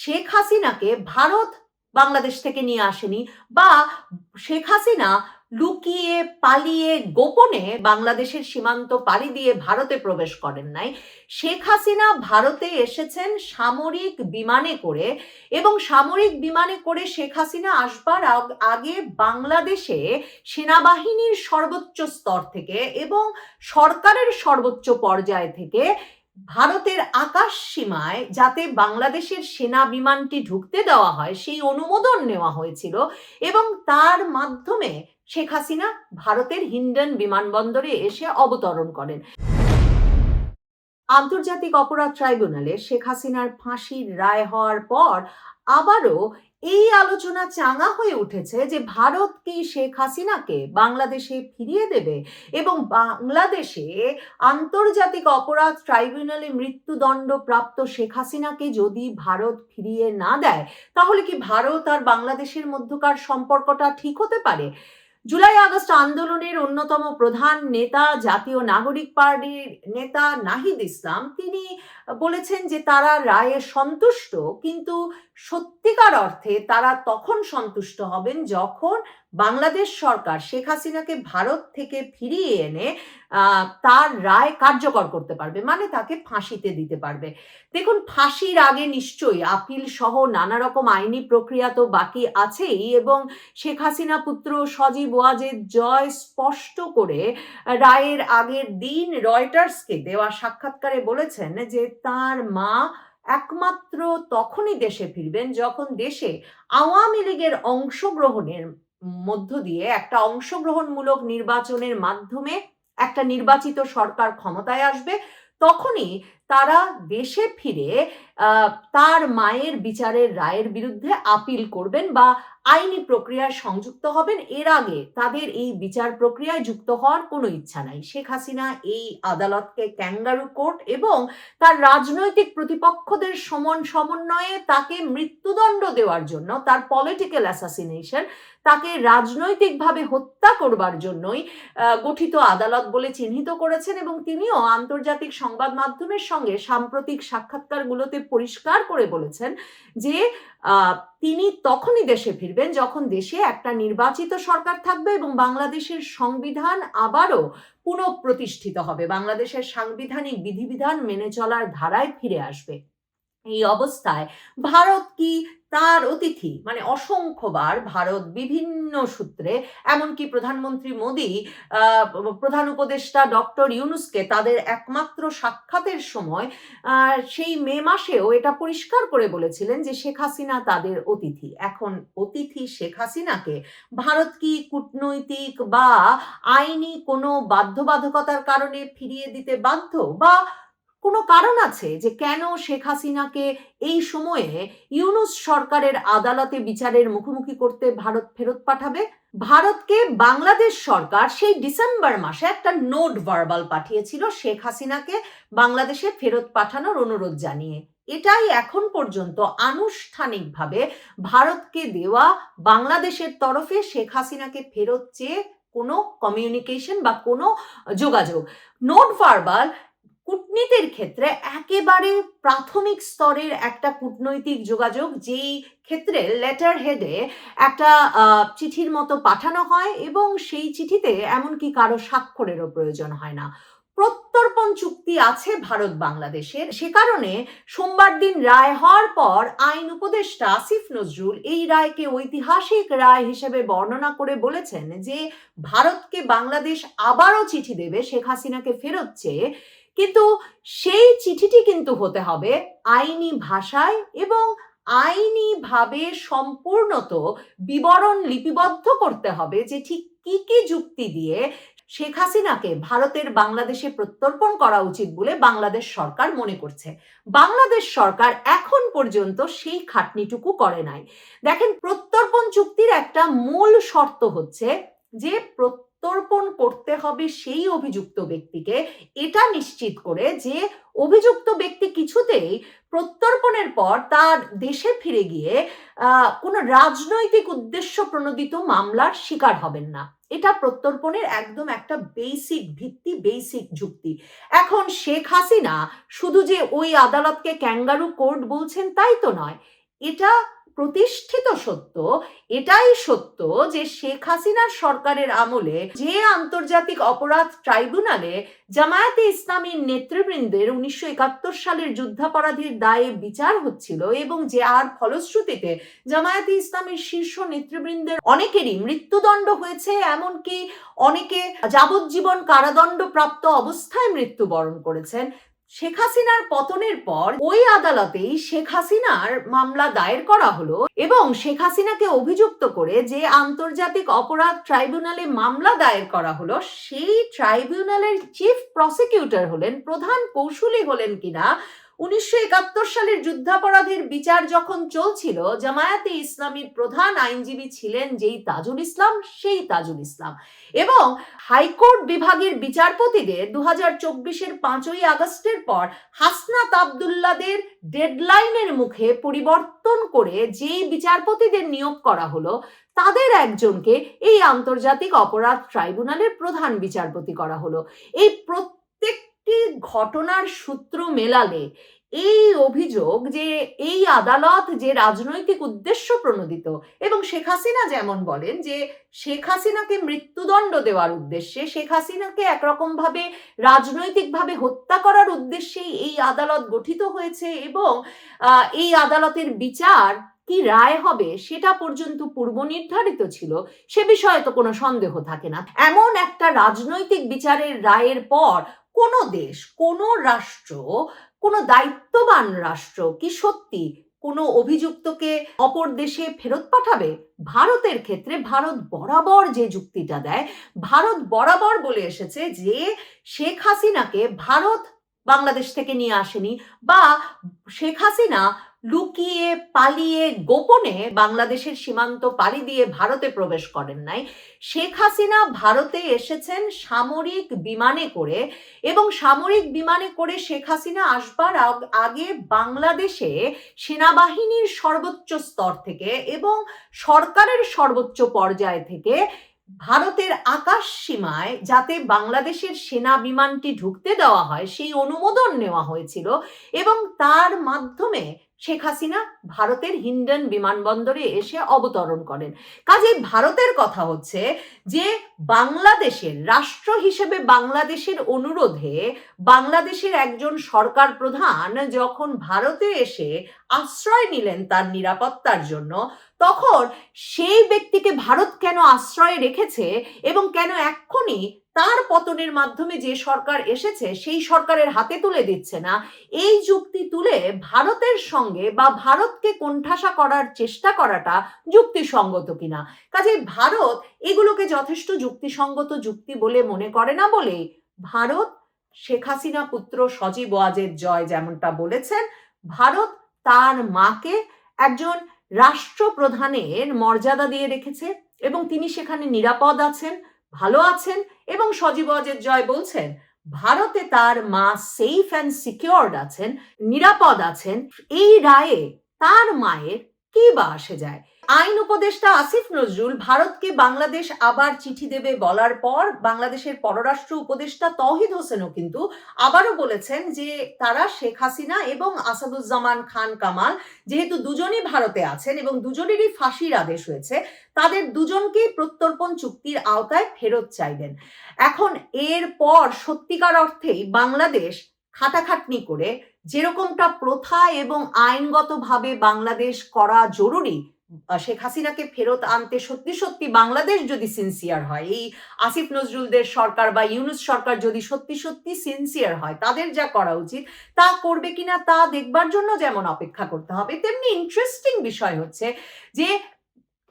শেখ হাসিনাকে ভারত বাংলাদেশ থেকে নিয়ে আসেনি বা শেখ হাসিনা লুকিয়ে পালিয়ে গোপনে বাংলাদেশের সীমান্ত পাড়ি দিয়ে ভারতে প্রবেশ করেন নাই। শেখ হাসিনা ভারতে এসেছেন সামরিক বিমানে করে এবং সামরিক বিমানে করে শেখ হাসিনা আসবার আগে বাংলাদেশে সেনাবাহিনীর সর্বোচ্চ স্তর থেকে এবং সরকারের সর্বোচ্চ পর্যায় থেকে ভারতের আকাশ সীমায় যাতে বাংলাদেশের সেনা বিমানটি ঢুকতে দেওয়া হয়, সেই অনুমোদন নেওয়া হয়েছিল এবং তার মাধ্যমে শেখ হাসিনা ভারতের হিন্ডন বিমানবন্দরে এসে অবতরণ করেন। আন্তর্জাতিক অপরাধ ট্রাইব্যুনালে শেখ হাসিনার ফাঁসির রায় হওয়ার পর আবারও এই আলোচনা চাঙা হয়ে উঠেছে যে ভারত কি শেখ হাসিনাকে বাংলাদেশে ফিরিয়ে দেবে এবং বাংলাদেশে আন্তর্জাতিক অপরাধ ট্রাইব্যুনালে মৃত্যুদণ্ড প্রাপ্ত শেখ হাসিনাকে যদি ভারত ফিরিয়ে না দেয়, তাহলে কি ভারত আর বাংলাদেশের মধ্যকার সম্পর্কটা ঠিক হতে পারে? জুলাই আগস্ট আন্দোলনের অন্যতম প্রধান নেতা, জাতীয় নাগরিক পার্টির নেতা নাহিদ ইসলাম, তিনি বলেছেন যে তারা রায়ে সন্তুষ্ট, কিন্তু সত্যিকার অর্থে তারা তখন সন্তুষ্ট হবেন যখন বাংলাদেশ সরকার শেখ হাসিনাকে ভারত থেকে ফিরিয়ে এনে তার রায় কার্যকর করতে পারবে মানে তাকে ফাঁসিতে দিতে পারবে। দেখুন, ফাঁসির আগে নিশ্চয়ই আপিল সহ নানা রকম আইনি প্রক্রিয়া তো বাকি আছেই এবং শেখ হাসিনা পুত্র সজীব ওয়াজেদ জয় স্পষ্ট করে রায়ের আগের দিন রয়টার্সকে দেওয়া সাক্ষাৎকারে বলেছেন যে তার মা একমাত্র তখনই দেশে ফিরবেন যখন দেশে আওয়ামী লীগের অংশগ্রহণের মধ্য দিয়ে একটা অংশগ্রহণমূলক নির্বাচনের মাধ্যমে একটা নির্বাচিত সরকার ক্ষমতায় আসবে, তখনই তারা দেশে ফিরে তার মায়ের বিচারের রায়ের বিরুদ্ধে আপিল করবেন বা আইনি প্রক্রিয়ায় সংযুক্ত হবেন। এর আগে তাদের এই বিচার প্রক্রিয়ায় যুক্ত হওয়ার কোনো ইচ্ছা নাই। শেখ হাসিনা এই আদালতকে ক্যাঙ্গারু কোর্ট এবং তার রাজনৈতিক প্রতিপক্ষদের সমন সমন্বয়ে তাকে মৃত্যুদণ্ড দেওয়ার জন্য তার পলিটিক্যাল অ্যাসাসিনেশন তাকে রাজনৈতিকভাবে হত্যা করবার জন্যই গঠিত আদালত বলে চিহ্নিত করেছেন এবং তিনিও আন্তর্জাতিক সংবাদ মাধ্যমের সঙ্গে সাম্প্রতিক সাক্ষাৎকারগুলোতে পরিষ্কার করে বলেছেন যে তিনি তখনই দেশে ফিরবেন যখন দেশে একটা নির্বাচিত সরকার থাকবে এবং বাংলাদেশের সংবিধান আবারও পুনঃপ্রতিষ্ঠিত হবে। বাংলাদেশের সাংবিধানিক বিধিবিধান মেনে চলার ধারায় ফিরে আসবে। এই অবস্থায় ভারত কি তার অতিথি মানে অসংখ্যবার ভারত বিভিন্ন সূত্রে, এমনকি প্রধানমন্ত্রী মোদী প্রধান উপদেষ্টা ডক্টর ইউনুসকে তাদের একমাত্র সাক্ষাতের সময় সেই মে মাসেও এটা পরিষ্কার করে বলেছিলেন যে শেখ হাসিনা তাদের অতিথি। এখন অতিথি শেখ হাসিনাকে ভারত কি কূটনৈতিক বা আইনি কোনো বাধ্যবাধকতার কারণে ফিরিয়ে দিতে বাধ্য? বা কোনো কারণ আছে যে কেন শেখ হাসিনাকে এই সময়ে ইউনুস সরকারের আদালতে বিচারের মুখোমুখি করতে ভারত ফেরত পাঠাবে? ভারতকে বাংলাদেশ সরকার সেই ডিসেম্বর মাসে একটা নোট ভার্বাল পাঠিয়েছিল শেখ হাসিনাকে বাংলাদেশে ফেরত পাঠানোর অনুরোধ জানিয়ে। এটাই এখন পর্যন্ত আনুষ্ঠানিকভাবে ভারতকে দেওয়া বাংলাদেশের তরফে শেখ হাসিনাকে ফেরত চেয়ে কোনো কমিউনিকেশন বা কোনো যোগাযোগ। নোট ভার্বাল কূটনীতির ক্ষেত্রে একেবারে প্রাথমিক স্তরের একটা কূটনৈতিক যোগাযোগ, যেই ক্ষেত্রে লেটার হেডে একটা চিঠির মতো পাঠানো হয় এবং সেই চিঠিতে এমনকি কারও স্বাক্ষরেরও প্রয়োজন হয় না। প্রত্যর্পণ চুক্তি আছে ভারত বাংলাদেশের। সে কারণে সোমবার দিন রায় হওয়ার পর আইন উপদেষ্টা আসিফ নজরুল এই রায়কে ঐতিহাসিক রায় হিসেবে বর্ণনা করে বলেছেন যে, ভারতকে বাংলাদেশ আবারও চিঠি দেবে, শেখ হাসিনাকে ফেরত চেয়ে কিন্তু সেই চিঠিটি কিন্তু হতে হবে আইনি ভাষায় এবং আইনিভাবে সম্পূর্ণত বিবরণ লিপিবদ্ধ করতে হবে যে ঠিক কি কি যুক্তি দিয়ে শেখ হাসিনাকে ভারতের বাংলাদেশে প্রত্যর্পণ করা উচিত বলে বাংলাদেশ সরকার মনে করছে। বাংলাদেশ সরকার এখন পর্যন্ত সেই খাটনিটুকু করে নাই। দেখেন, প্রত্যর্পণ চুক্তির একটা মূল শর্ত হচ্ছে যে প্রত্যর্পণ করতে হবে সেই অভিযুক্ত ব্যক্তিকে। এটা নিশ্চিত করে যে অভিযুক্ত ব্যক্তি কিছুতেই প্রত্যর্পণের পর তার দেশে ফিরে গিয়ে কোনো রাজনৈতিক উদ্দেশ্য প্রণোদিত মামলার শিকার হবেন না। এটা প্রত্যর্পণের একদম একটা বেসিক ভিত্তি বেসিক যুক্তি। এখন শেখ হাসিনা শুধু যে ওই আদালতকে ক্যাঙ্গারু কোর্ট বলছেন তাই তো নয়, এটা প্রতিষ্ঠিত সত্য, এটাই সত্য যে শেখ হাসিনার সরকারের আমলে যে আন্তর্জাতিক অপরাধ ট্রাইব্যুনালে জামায়াতে ইসলামীর নেতৃবৃন্দের উনিশশো একাত্তর সালের যুদ্ধাপরাধীর দায়ে বিচার হচ্ছিল এবং যে আর ফলশ্রুতিতে জামায়াতে ইসলামের শীর্ষ নেতৃবৃন্দের অনেকেরই মৃত্যুদণ্ড হয়েছে, এমনকি অনেকে যাবজ্জীবন কারাদণ্ড প্রাপ্ত অবস্থায় মৃত্যুবরণ করেছেন। শেখ হাসিনার পতনের পর ওই আদালতেই শেখ হাসিনার মামলা দায়ের করা হলো এবং শেখ হাসিনাকে অভিযুক্ত করে যে আন্তর্জাতিক অপরাধ ট্রাইব্যুনালে মামলা দায়ের করা হলো, সেই ট্রাইব্যুনালের চিফ প্রসিকিউটর হলেন, প্রধান কৌশলী হলেন কিনা উনিশশো একাত্তর সালের যুদ্ধাপরাধের বিচার যখন চলছিল, জামায়াতে ইসলামীর প্রধান আইনজীবী ছিলেন যেই তাজুল ইসলাম, সেই তাজুল ইসলাম। এবং হাইকোর্ট বিভাগের বিচারপতিদের দু হাজার চব্বিশের পাঁচই আগস্টের পর হাসনাত আবদুল্লাদের ডেডলাইনের মুখে পরিবর্তন করে যেই বিচারপতিদের নিয়োগ করা হলো, তাদের একজনকে এই আন্তর্জাতিক অপরাধ ট্রাইব্যুনালের প্রধান বিচারপতি করা হলো। এই প্রত্যেকটি ঘটনার সূত্র মেলালে এই অভিযোগ যে এই আদালত যে রাজনৈতিক উদ্দেশ্য প্রণোদিত এবং শেখ হাসিনা যেমন বলেন যে শেখ হাসিনাকে মৃত্যুদণ্ড দেওয়ার উদ্দেশ্যে, শেখ হাসিনাকে একরকম ভাবে রাজনৈতিকভাবে হত্যা করার উদ্দেশ্যেই এই আদালত গঠিত হয়েছে এবং এই আদালতের বিচার কি রায় হবে সেটা পর্যন্ত পূর্ব নির্ধারিত ছিল। সে বিষয়ে তো কোনো সন্দেহ থাকে না। এমন একটা রাজনৈতিক বিচারের রায়ের পর কোনো দেশ, কোনো রাষ্ট্র, কোনো দায়িত্ববান রাষ্ট্র কি সত্যি কোনো অভিযুক্তকে অপর দেশে ফেরত পাঠাবে? ভারতের ক্ষেত্রে ভারত বরাবর যে যুক্তিটা দেয়, ভারত বরাবর বলে এসেছে যে শেখ হাসিনাকে ভারত বাংলাদেশ থেকে নিয়ে আসেনি বা শেখ হাসিনা লুকিয়ে পালিয়ে গোপনে বাংলাদেশের সীমান্ত পাড়ি দিয়ে ভারতে প্রবেশ করেন নাই। শেখ হাসিনা ভারতে এসেছেন সামরিক বিমানে করে এবং সামরিক বিমানে করে শেখ হাসিনা আসবার আগে বাংলাদেশে সেনাবাহিনীর সর্বোচ্চ স্তর থেকে এবং সরকারের সর্বোচ্চ পর্যায় থেকে ভারতের আকাশ সীমায় যাতে বাংলাদেশের সেনা বিমানটি ঢুকতে দেওয়া হয়, সেই অনুমোদন নেওয়া হয়েছিল এবং তার মাধ্যমে শেখ হাসিনা ভারতের হিন্ডন বিমানবন্দরে এসে অবতরণ করেন। কাজে ভারতের কথা হচ্ছে যে, বাংলাদেশের রাষ্ট্র হিসেবে বাংলাদেশের অনুরোধে বাংলাদেশের একজন সরকার প্রধান যখন ভারতে এসে আশ্রয় নিলেন তার নিরাপত্তার জন্য, তখন সেই ব্যক্তিকে ভারত কেন আশ্রয়ে রেখেছে এবং কেন এক্ষুনি তার পতনের মাধ্যমে যে সরকার এসেছে, সেই সরকারের হাতে তুলে দিচ্ছে না। এই যুক্তি তুলে ভারতের সঙ্গে বা ভারতকে কোণঠাসা করার চেষ্টা করাটা যুক্তিসঙ্গত কিনা? কাজে ভারত এগুলোকে যথেষ্ট যুক্তিসঙ্গত যুক্তি বলে মনে করে না বলে ভারত শেখ হাসিনা পুত্র সজীব ওয়াজেদ জয় যেমনটা বলেছেন, ভারত তার মাকে একজন রাষ্ট্রপ্রধানের মর্যাদা দিয়ে রেখেছে এবং তিনি সেখানে নিরাপদ আছেন। ভালো আছেন এবং সজীব অজের জয় বলছেন, ভারতে তার মা সেফ অ্যান্ড সিকিউরড আছেন, নিরাপদ আছেন, এই রায়ে তার মায়ের কি বা আসে যায়? আইন উপদেষ্টা আসিফ নজরুল ভারতকে বাংলাদেশ আবার চিঠি দেবে বলার পর বাংলাদেশের পররাষ্ট্র উপদেষ্টা তহিদ হোসেনও কিন্তু আবারও বলেছেন যে তারা শেখ হাসিনা এবং আসাদুজ্জামান খান কামাল যেহেতু দুজনই ভারতে আছেন এবং দুজনেরই ফাঁসির আদেশ হয়েছে, তাদের দুজনকেই প্রত্যর্পণ চুক্তির আওতায় ফেরত চাইবেন। এখন এরপর সত্যিকার অর্থেই বাংলাদেশ খাটাখাটনি করে যেরকমটা প্রথা এবং আইনগতভাবে বাংলাদেশ করা জরুরি শেখ হাসিনাকে ফেরত আনতে সত্যি সত্যি বাংলাদেশ যদি সিনসিয়ার হয়, এই আসিফ নজরুলদের সরকার বা ইউনুস সরকার যদি সত্যি সত্যি সিনসিয়ার হয়, তাদের যা করা উচিত, তা করবে কিনা তা দেখবার জন্য যেমন অপেক্ষা করতে হবে, তেমনি ইন্টারেস্টিং বিষয় হচ্ছে যে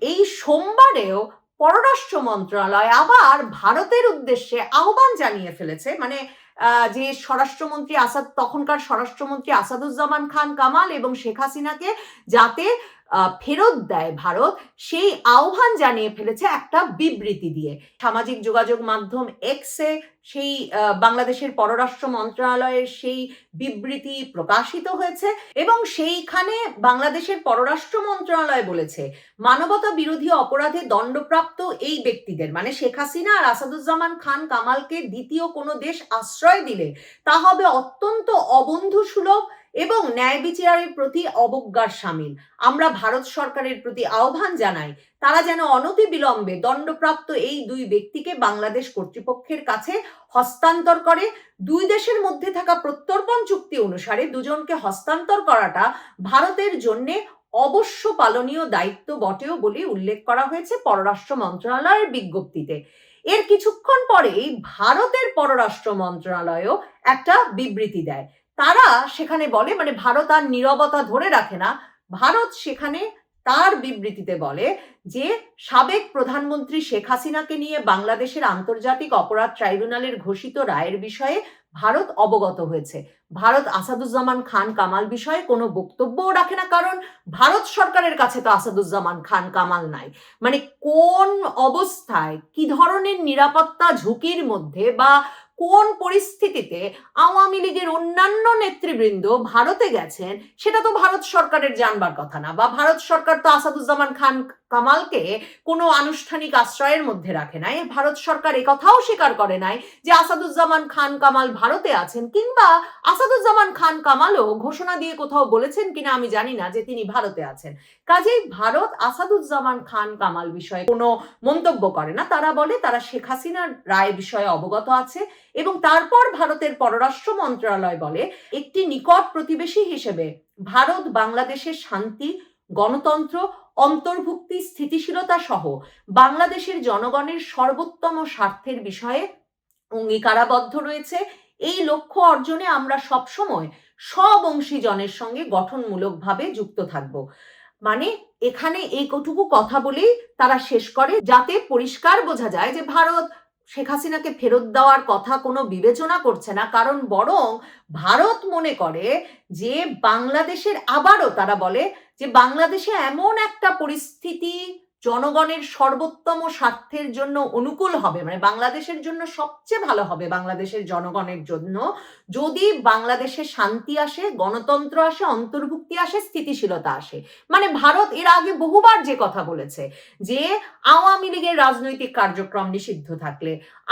এই সোমবারেও পররাষ্ট্র মন্ত্রণালয় আবার ভারতের উদ্দেশ্যে আহ্বান জানিয়ে ফেলেছে মানে যে স্বরাষ্ট্রমন্ত্রী আসাদ, তখনকার স্বরাষ্ট্রমন্ত্রী আসাদুজ্জামান খান কামাল এবং শেখ হাসিনাকে যাতে ফেরত দেয় ভারত, সেই আহ্বান জানিয়ে ফেলেছে একটা বিবৃতি দিয়ে। সামাজিক যোগাযোগ মাধ্যম এক্সে সেই বাংলাদেশের পররাষ্ট্র মন্ত্রণালয়ের সেই বিবৃতি প্রকাশিত হয়েছে এবং সেইখানে বাংলাদেশের পররাষ্ট্র মন্ত্রণালয় বলেছে, মানবতা বিরোধী অপরাধে দণ্ডপ্রাপ্ত এই ব্যক্তিদের মানে শেখ হাসিনা আর আসাদুজ্জামান খান কামালকে দ্বিতীয় কোনো দেশ আশ্রয় দিলে, তা হবে অত্যন্ত অবন্ধুসুলভ এবং ন্যায় বিচারের প্রতি অবজ্ঞার সামিল। আমরা ভারত সরকারের প্রতি আহ্বান জানাই, তারা যেন অনতি বিলম্বে দণ্ডপ্রাপ্ত এই দুই ব্যক্তিকে বাংলাদেশ কর্তৃপক্ষের কাছে হস্তান্তর করে। দুই দেশের মধ্যে থাকা প্রত্যর্পণ চুক্তি অনুসারে দুজনকে হস্তান্তর করাটা ভারতের জন্যে অবশ্য পালনীয় দায়িত্ব বটেও বলে উল্লেখ করা হয়েছে পররাষ্ট্র মন্ত্রণালয়ের বিজ্ঞপ্তিতে। এর কিছুক্ষণ পরেই ভারতের পররাষ্ট্র মন্ত্রণালয়ও একটা বিবৃতি দেয়। তারা সেখানে বলে মানে ভারত আর নীরবতা ধরে রাখে না, ভারত সেখানে তার বিবৃতিতে বলে যে, সাবেক প্রধানমন্ত্রী শেখ হাসিনাকে নিয়ে বাংলাদেশের আন্তর্জাতিক অপরাধ ট্রাইব্যুনালের ঘোষিত রায়ের বিষয়ে ভারত অবগত হয়েছে। ভারত আসাদুজ্জামান খান কামাল বিষয়ে কোনো বক্তব্যও রাখে না, কারণ ভারত সরকারের কাছে তো আসাদুজ্জামান খান কামাল নাই। মানে কোন অবস্থায়, কি ধরনের নিরাপত্তা ঝুঁকির মধ্যে বা কোন পরিস্থিতিতে আওয়ামী লীগের অন্যান্য নেতৃবৃন্দ ভারতে গেছেন, সেটা তো ভারত সরকারের জানবার কথা না, বা ভারত সরকার তো আসাদুজ্জামান খান কামালকে কোনো আনুষ্ঠানিক আশ্রয়ের মধ্যে রাখে নাই। ভারত সরকার কথাও স্বীকার করে নাই যে আসাদুজ্জামান খান কামাল ভারতে আছেন কিংবা আসাদুজ্জামান খান কামালও ঘোষণা দিয়ে কোথাও বলেছেন কিনা আমি জানি না যে তিনি ভারতে আছেন। কাজেই ভারত আসাদুজ্জামান খান কামাল বিষয়ে কোনো মন্তব্য করে না। তারা বলে তারা শেখ হাসিনার রায় বিষয়ে অবগত আছে এবং তারপর ভারতের পররাষ্ট্র মন্ত্রণালয় বলে একটি নিকট প্রতিবেশী হিসেবে ভারত, বাংলাদেশের শান্তি, গণতন্ত্র অন্তর্ভুক্তি স্থিতিশীলতা সহ বাংলাদেশের জনগণের সর্বোত্তম স্বার্থের বিষয়ে অঙ্গীকারাবদ্ধ রয়েছে। এই লক্ষ্য অর্জনে আমরা সবসময় সব অংশীজনের সঙ্গে গঠনমূলকভাবে যুক্ত থাকব। মানে এখানে এই কটুকু কথা বলেই তারা শেষ করে, যাতে পরিষ্কার বোঝা যায় যে ভারত শেখ হাসিনাকে ফেরত দেওয়ার কথা কোনো বিবেচনা করছে না, কারণ বরং ভারত মনে করে যে বাংলাদেশের আবারও তারা বলে যে বাংলাদেশে এমন একটা পরিস্থিতি জনগণের সর্বোত্তম স্বার্থের জন্য অনুকূল হবে মানে বাংলাদেশের জন্য সবচেয়ে ভালো হবে বাংলাদেশের জনগণের জন্য, যদি বাংলাদেশে শান্তি আসে, গণতন্ত্র আসে, অন্তর্ভুক্তি আসে, স্থিতিশীলতা আসে। মানে ভারত এর আগে বহুবার যে কথা বলেছে যে আওয়ামী লীগের রাজনৈতিক কার্যক্রম নিষিদ্ধ থাকলে,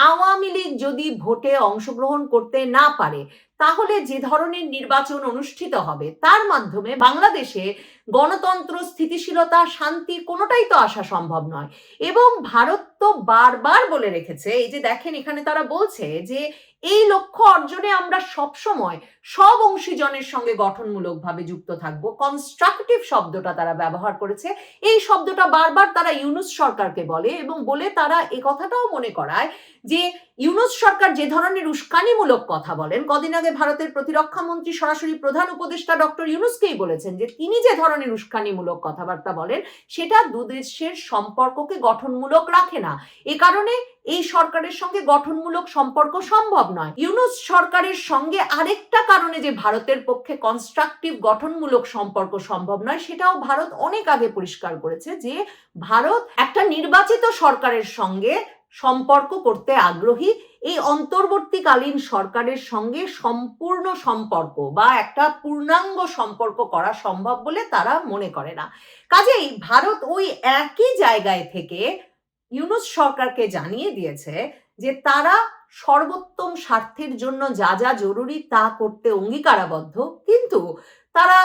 আওয়ামী লীগ যদি ভোটে অংশগ্রহণ করতে না পারে তাহলে যে ধরনের নির্বাচন অনুষ্ঠিত হবে, তার মাধ্যমে বাংলাদেশে গণতন্ত্র, স্থিতিশীলতা, শান্তি কোনোটাই তো আসা সম্ভব নয়। এবং ভারত তো বারবার বলে রেখেছে, এই যে দেখেন এখানে তারা বলছে যে এই লক্ষ্য অর্জনে আমরা সবসময় সব অংশীজনের সঙ্গে গঠনমূলকভাবে যুক্ত থাকব। কনস্ট্রাকটিভ শব্দটা তারা ব্যবহার করেছে। এই শব্দটা বারবার তারা ইউনুস সরকারকে বলে এবং বলে তারা এ কথাটাও মনে করায় যে ইউনুস সরকার যে ধরনের উস্কানিমূলক কথা বলেন, কদিন আগে ভারতের প্রতিরক্ষা মন্ত্রী, সরাসরি প্রধান উপদেষ্টা ডক্টর ইউনুসকেই বলেছেন যে তিনি যে ধরনের উস্কানিমূলক কথাবার্তা বলেন, সেটা দুদেশের সম্পর্ককে গঠনমূলক রাখে না। এ কারণে এই সরকারের সঙ্গে গঠনমূলক সম্পর্ক সম্ভব নয়। ইউনুস সরকারের সঙ্গে আরেকটা কারণে যে ভারতের পক্ষে কনস্ট্রাকটিভ গঠনমূলক সম্পর্ক সম্ভব নয়, সেটাও ভারত অনেক আগে পরিষ্কার করেছে যে ভারত একটা নির্বাচিত সরকারের সঙ্গে সম্পর্ক করতে আগ্রহী। এই অন্তর্বর্তীকালীন সরকারের সঙ্গে সম্পূর্ণ সম্পর্ক বা একটা পূর্ণাঙ্গ সম্পর্ক করা সম্ভব বলে তারা মনে করে না। কাজেই ভারত ওই একই জায়গায় থেকে ইউনুস সরকারকে জানিয়ে দিয়েছে যে তারা সর্বোত্তম স্বার্থের জন্য যা যা জরুরি তা করতে অঙ্গীকারাবদ্ধ। কিন্তু তারা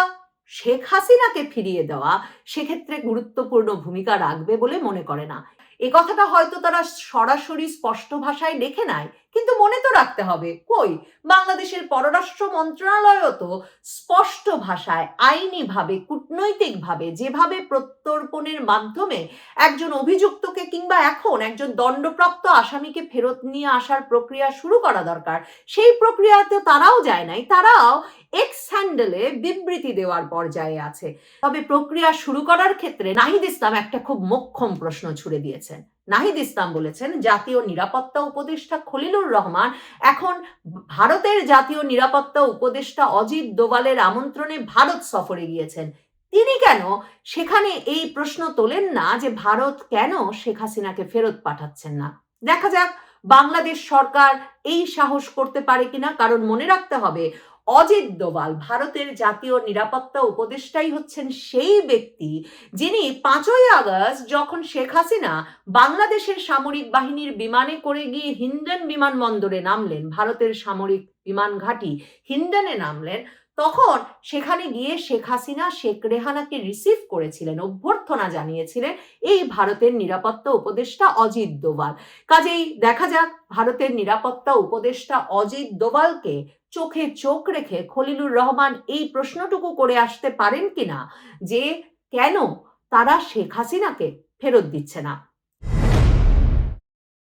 শেখ হাসিনাকে ফিরিয়ে দেওয়া সেক্ষেত্রে গুরুত্বপূর্ণ ভূমিকা রাখবে বলে মনে করে না। এ কথাটা হয়তো তারা সরাসরি স্পষ্ট ভাষায় লেখে নাই কিন্তু মনে তো রাখতে হবে, কই? বাংলাদেশের পররাষ্ট্র মন্ত্রণালয়ও তো স্পষ্ট ভাষায়, আইনিভাবে, কূটনৈতিকভাবে যেভাবে প্রত্যর্পণের মাধ্যমে একজন অভিযুক্তকে কিংবা এখন একজন দণ্ডপ্রাপ্ত আসামিকে ফেরত নিয়ে আসার প্রক্রিয়া শুরু করা দরকার, সেই প্রক্রিয়াতে তারাও যায় নাই, তারাও এক্স হ্যান্ডেলে বিবৃতি দেওয়ার পর্যায়ে আছে। তবে প্রক্রিয়া শুরু করার ক্ষেত্রে নাহিদ ইসলাম একটা খুব মোক্ষম প্রশ্ন ছুড়ে দিয়েছেন। নাহিদ ইসলাম বলেছেন, জাতীয় নিরাপত্তা উপদেষ্টা খলিলুর রহমান এখন ভারতের জাতীয় নিরাপত্তা উপদেষ্টা অজিত দোভালের আমন্ত্রণে ভারত সফরে গিয়েছেন। তিনি কেন সেখানে এই প্রশ্ন তোলেন না যে ভারত কেন শেখ হাসিনাকে ফেরত পাঠাচ্ছেন না? দেখা যাক, বাংলাদেশ সরকার এই সাহস করতে পারে কিনা, কারণ মনে রাখতে হবে অজিত দোভাল, ভারতের জাতীয় নিরাপত্তা উপদেষ্টাই হচ্ছেন সেই ব্যক্তি যিনি পাঁচই আগস্ট যখন শেখ হাসিনা বাংলাদেশের সামরিক বাহিনীর বিমানে করে গিয়ে হিন্ডন বিমানবন্দরে নামলেন, ভারতের সামরিক বিমান ঘাঁটি হিন্ডনে নামলেন তখন সেখানে গিয়ে শেখ হাসিনা, শেখ রেহানাকে রিসিভ করেছিলেন, অভ্যর্থনা জানিয়েছিলেন এই ভারতের নিরাপত্তা উপদেষ্টা অজিত দোভাল। কাজেই দেখা যাক ভারতের নিরাপত্তা উপদেষ্টা অজিত দোভালকে চোখে চোখ রেখে খলিলুর রহমান এই প্রশ্নটুকু করে আসতে পারেন কিনা যে কেন তারা শেখ হাসিনাকে ফেরত দিচ্ছে না।